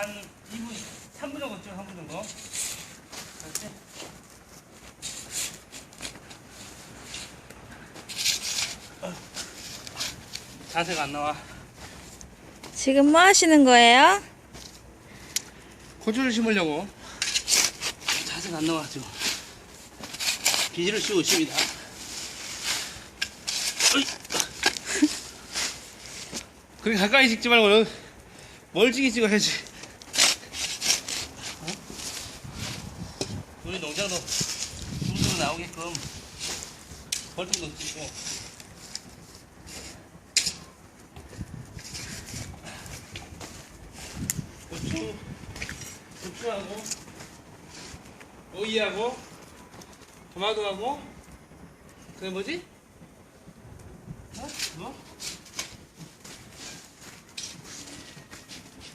한 2분, 3분 정도 죠 3분 정도. 그렇지? 어. 자세가 안 나와. 지금 뭐 하시는 거예요? 고추를 심으려고. 자세가 안 나와, 지금. 비닐을 씌우고 있습니다. 그렇게 가까이 찍지 말고 멀찍이 찍어야지. 어? 우리 농장도 두루두루 나오게끔 벌통도 찍고. 고추, 고추하고 오이하고 토마토하고 그게 뭐지? 어? 뭐?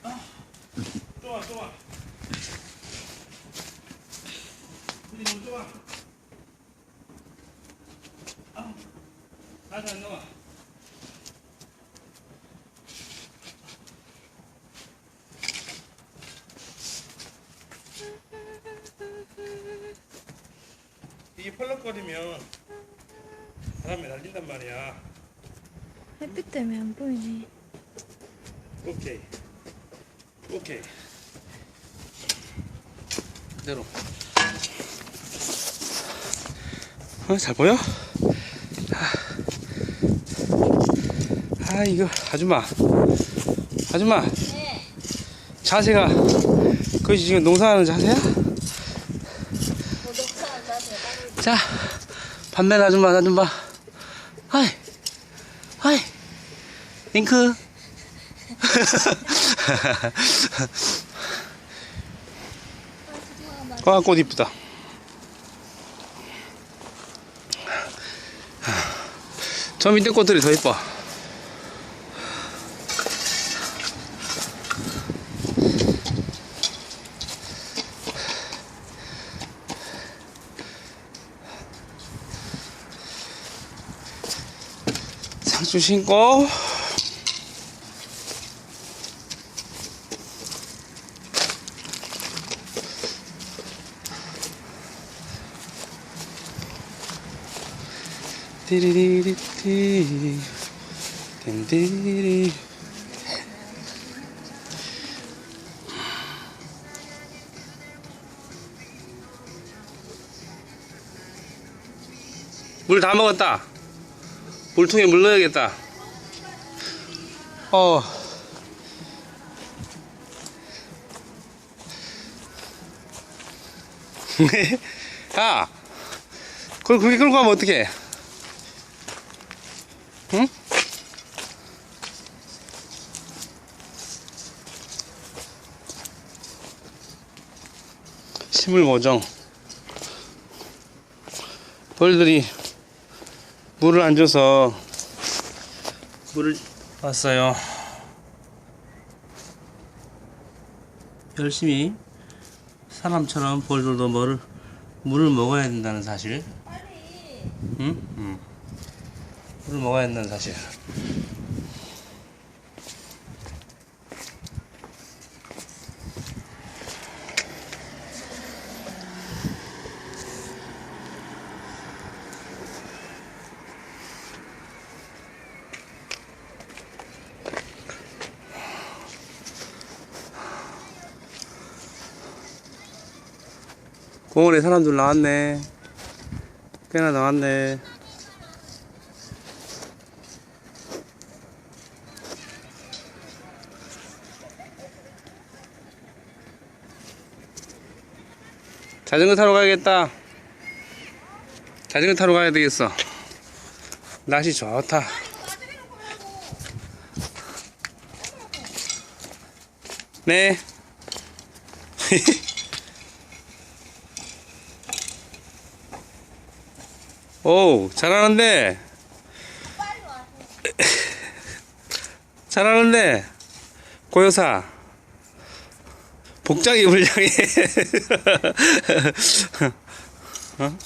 아, 좋아 우리 너무 좋아 아, 안 나와 이게 펄럭거리면 바람에 날린단 말이야 햇빛 때문에 안 보이네. 오케이. 오케이. 그대로. 어, 잘 보여? 아, 이거, 아줌마. 아줌마. 자세가, 그것이 지금 농사하는 자세야? 자, 반면 아줌마, 봐. 하이. 하이. 링크. 와, 꽃 이쁘다. 저 밑에 꽃들이 더 이뻐. 상추 신고. 띠리리리띠 딘디리. 물 다 먹었다 물통에 물 넣어야겠다. 어. 야 그걸 그렇게 끌고 가면 어떡해? 응? 식물 모종 벌들이 물을 안 줘서 물을 왔어요 열심히 사람처럼 벌들도 물을 물을 먹어야 된다는 사실 응? 응. 물을 먹어야 된다는 사실. 공원에 사람들 나왔네. 꽤나 나왔네. 자전거 타러 가야겠다. 자전거 타러 가야 되겠어. 날씨 좋다. 네. 오, 잘하는데. 잘하는데. 고요사. 복장이 불량해. 어?